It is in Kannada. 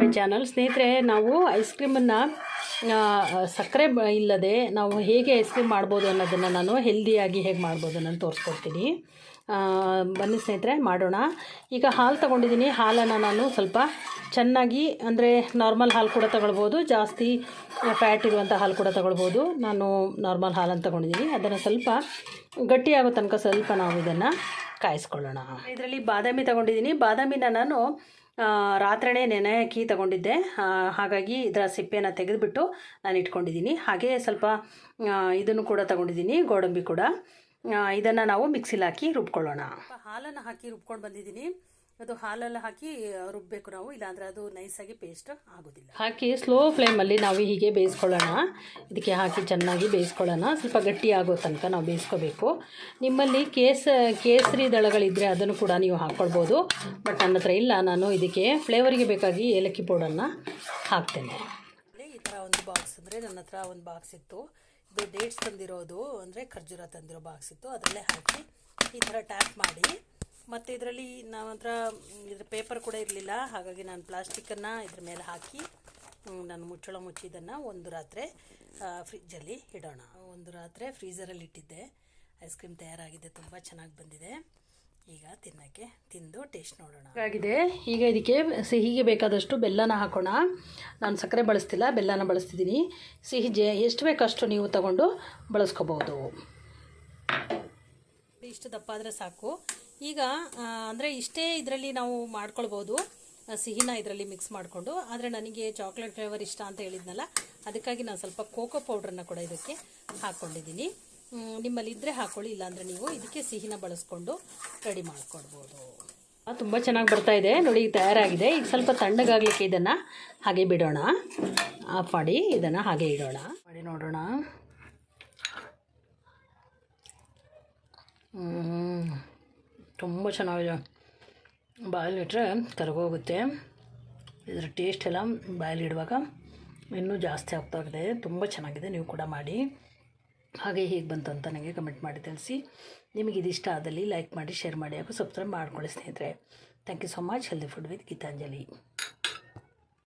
ಟು ಚಾನಲ್ ಸ್ನೇಹಿತರೆ, ನಾವು ಐಸ್ ಕ್ರೀಮನ್ನು ಸಕ್ಕರೆ ಇಲ್ಲದೆ ನಾವು ಹೇಗೆ ಐಸ್ ಕ್ರೀಮ್ ಮಾಡ್ಬೋದು ಅನ್ನೋದನ್ನು ನಾನು ಹೆಲ್ದಿಯಾಗಿ ಹೇಗೆ ಮಾಡ್ಬೋದು ಅನ್ನೋದು ತೋರಿಸ್ಕೊಡ್ತೀನಿ. ಬನ್ನಿ ಸ್ನೇಹಿತರೆ, ಮಾಡೋಣ. ಈಗ ಹಾಲು ತೊಗೊಂಡಿದ್ದೀನಿ. ಹಾಲನ್ನು ನಾನು ಸ್ವಲ್ಪ ಚೆನ್ನಾಗಿ, ಅಂದರೆ ನಾರ್ಮಲ್ ಹಾಲು ಕೂಡ ತಗೊಳ್ಬೋದು, ಜಾಸ್ತಿ ಫ್ಯಾಟ್ ಇರುವಂಥ ಹಾಲು ಕೂಡ ತಗೊಳ್ಬೋದು. ನಾನು ನಾರ್ಮಲ್ ಹಾಲನ್ನು ತೊಗೊಂಡಿದ್ದೀನಿ. ಅದನ್ನು ಸ್ವಲ್ಪ ಗಟ್ಟಿಯಾಗೋ ತನಕ ಸ್ವಲ್ಪ ನಾವು ಇದನ್ನು ಕಾಯಿಸ್ಕೊಳ್ಳೋಣ. ಇದರಲ್ಲಿ ಬಾದಾಮಿ ತಗೊಂಡಿದ್ದೀನಿ. ಬಾದಾಮಿನ ನಾನು ರಾತ್ರಿನೇ ನೆನೆ ಹಾಕಿ ತಗೊಂಡಿದ್ದೆ. ಹಾಗಾಗಿ ಇದರ ಸಿಪ್ಪೆನ ತೆಗೆದುಬಿಟ್ಟು ನಾನು ಇಟ್ಕೊಂಡಿದ್ದೀನಿ. ಹಾಗೆ ಸ್ವಲ್ಪ ಇದನ್ನು ಕೂಡ ತಗೊಂಡಿದ್ದೀನಿ, ಗೋಡಂಬಿ ಕೂಡ. ಇದನ್ನು ನಾವು ಮಿಕ್ಸಿಲಿ ಹಾಕಿ ರುಬ್ಕೊಳ್ಳೋಣ. ಹಾಲನ್ನು ಹಾಕಿ ರುಬ್ಕೊಂಡು ಬಂದಿದ್ದೀನಿ. ಅದು ಹಾಲೆಲ್ಲ ಹಾಕಿ ರುಬ್ಬಬೇಕು ನಾವು. ಇಲ್ಲಾಂದರೆ ಅದು ನೈಸಾಗಿ ಪೇಸ್ಟ್ ಆಗೋದಿಲ್ಲ. ಹಾಕಿ ಸ್ಲೋ ಫ್ಲೇಮಲ್ಲಿ ನಾವು ಹೀಗೆ ಬೇಯಿಸ್ಕೊಳ್ಳೋಣ. ಇದಕ್ಕೆ ಹಾಕಿ ಚೆನ್ನಾಗಿ ಬೇಯಿಸ್ಕೊಳ್ಳೋಣ. ಸ್ವಲ್ಪ ಗಟ್ಟಿ ಆಗೋ ತನಕ ನಾವು ಬೇಯಿಸ್ಕೋಬೇಕು. ನಿಮ್ಮಲ್ಲಿ ಕೇಸ ಕೇಸರಿ ದಳಗಳಿದ್ದರೆ ಅದನ್ನು ಕೂಡ ನೀವು ಹಾಕ್ಕೊಳ್ಬೋದು. ಬಟ್ ನನ್ನ ಹತ್ರ ಇಲ್ಲ. ನಾನು ಇದಕ್ಕೆ ಫ್ಲೇವರಿಗೆ ಬೇಕಾಗಿ ಏಲಕ್ಕಿ ಪೌಡರ್ನ ಹಾಕ್ತೇನೆ. ಈ ಥರ ಒಂದು ಬಾಕ್ಸ್ ಅಂದರೆ ನನ್ನ ಹತ್ರ ಒಂದು ಬಾಕ್ಸ್ ಇತ್ತು. ಇದು ಡೇಟ್ಸ್ ತಂದಿರೋದು ಅಂದರೆ ಖರ್ಜೂರ ತಂದಿರೋ ಬಾಕ್ಸ್ ಇತ್ತು. ಅದರಲ್ಲೇ ಹಾಕಿ ಈ ಥರ ಟ್ಯಾಪ್ ಮಾಡಿ. ಮತ್ತು ಇದರಲ್ಲಿ ನಮ್ಮ ಹತ್ರ ಇದ್ರ ಪೇಪರ್ ಕೂಡ ಇರಲಿಲ್ಲ. ಹಾಗಾಗಿ ನಾನು ಪ್ಲಾಸ್ಟಿಕ್ಕನ್ನು ಇದ್ರ ಮೇಲೆ ಹಾಕಿ ನಾನು ಮುಚ್ಚಳ ಮುಚ್ಚಿದ್ದನ್ನು ಒಂದು ರಾತ್ರಿ ಫ್ರಿಜ್ಜಲ್ಲಿ ಇಡೋಣ. ಒಂದು ರಾತ್ರಿ ಫ್ರೀಝರಲ್ಲಿ ಇಟ್ಟಿದ್ದೆ. ಐಸ್ ಕ್ರೀಮ್ ತಯಾರಾಗಿದೆ ತುಂಬ ಚೆನ್ನಾಗಿ ಬಂದಿದೆ. ಈಗ ತಿನ್ನೋಕ್ಕೆ ತಿಂದು ಟೇಸ್ಟ್ ನೋಡೋಣ. ಆಗಿದೆ. ಈಗ ಇದಕ್ಕೆ ಸಿಹಿಗೆ ಬೇಕಾದಷ್ಟು ಬೆಲ್ಲನ ಹಾಕೋಣ. ನಾನು ಸಕ್ಕರೆ ಬಳಸ್ತಿಲ್ಲ ಬೆಲ್ಲನ ಬಳಸ್ತಿದ್ದೀನಿ ಸಿಹಿ ಜೆ ಎಷ್ಟು ಬೇಕಷ್ಟು ನೀವು ತಗೊಂಡು ಬಳಸ್ಕೋಬೋದು ಇಷ್ಟು ದಪ್ಪ ಆದರೆ ಸಾಕು. ಈಗ ಅಂದರೆ ಇಷ್ಟೇ ಇದರಲ್ಲಿ ನಾವು ಮಾಡ್ಕೊಳ್ಬೋದು. ಸಿಹಿನ ಇದರಲ್ಲಿ ಮಿಕ್ಸ್ ಮಾಡಿಕೊಂಡು. ಆದರೆ ನನಗೆ ಚಾಕ್ಲೇಟ್ ಫ್ಲೇವರ್ ಇಷ್ಟ ಅಂತ ಹೇಳಿದ್ನಲ್ಲ, ಅದಕ್ಕಾಗಿ ನಾನು ಸ್ವಲ್ಪ ಕೋಕೋ ಪೌಡ್ರನ್ನು ಕೂಡ ಇದಕ್ಕೆ ಹಾಕ್ಕೊಂಡಿದ್ದೀನಿ ನಿಮ್ಮಲ್ಲಿ ಇದ್ದರೆ ಹಾಕ್ಕೊಳ್ಳಿ ಇಲ್ಲಾಂದರೆ ನೀವು ಇದಕ್ಕೆ ಸಿಹಿನ ಬಳಸ್ಕೊಂಡು ರೆಡಿ ಮಾಡ್ಕೊಡ್ಬೋದು. ತುಂಬ ಚೆನ್ನಾಗಿ ಬರ್ತಾ ಇದೆ. ನೋಡಿ ತಯಾರಾಗಿದೆ. ಈಗ ಸ್ವಲ್ಪ ತಣ್ಣಗಾಗಲಿಕ್ಕೆ ಇದನ್ನು ಹಾಗೆ ಬಿಡೋಣ. ಆಫ್ ಮಾಡಿ, ಇದನ್ನು ಹಾಗೆ ಇಡೋಣ. ಮಾಡಿ ನೋಡೋಣ. ತುಂಬ ಚೆನ್ನಾಗಿದೆ. ಬಾಯಲ್ಲಿಟ್ಟರೆ ಕರಗೋಗುತ್ತೆ ಇದರ ಟೇಸ್ಟ್ ಎಲ್ಲ ಬಾಯಲ್ಲಿಡುವಾಗ ಇನ್ನೂ ಜಾಸ್ತಿ ಆಗ್ತಾ ಇದೆ ತುಂಬ ಚೆನ್ನಾಗಿದೆ. ನೀವು ಕೂಡ ಮಾಡಿ. ಹಾಗೆ ಹೇಗೆ ಬಂತು ಅಂತ ನನಗೆ ಕಮೆಂಟ್ ಮಾಡಿ ತಿಳಿಸಿ. ನಿಮಗೆ ಇದಿಷ್ಟ ಆದಲ್ಲಿ ಲೈಕ್ ಮಾಡಿ ಶೇರ್ ಮಾಡಿ ಹಾಗೂ ಸಬ್ಸ್ಕ್ರೈಬ್ ಮಾಡ್ಕೊಳ್ಳಿ ಸ್ನೇಹಿತರೆ. Thank you so much healthy food with Geetanjali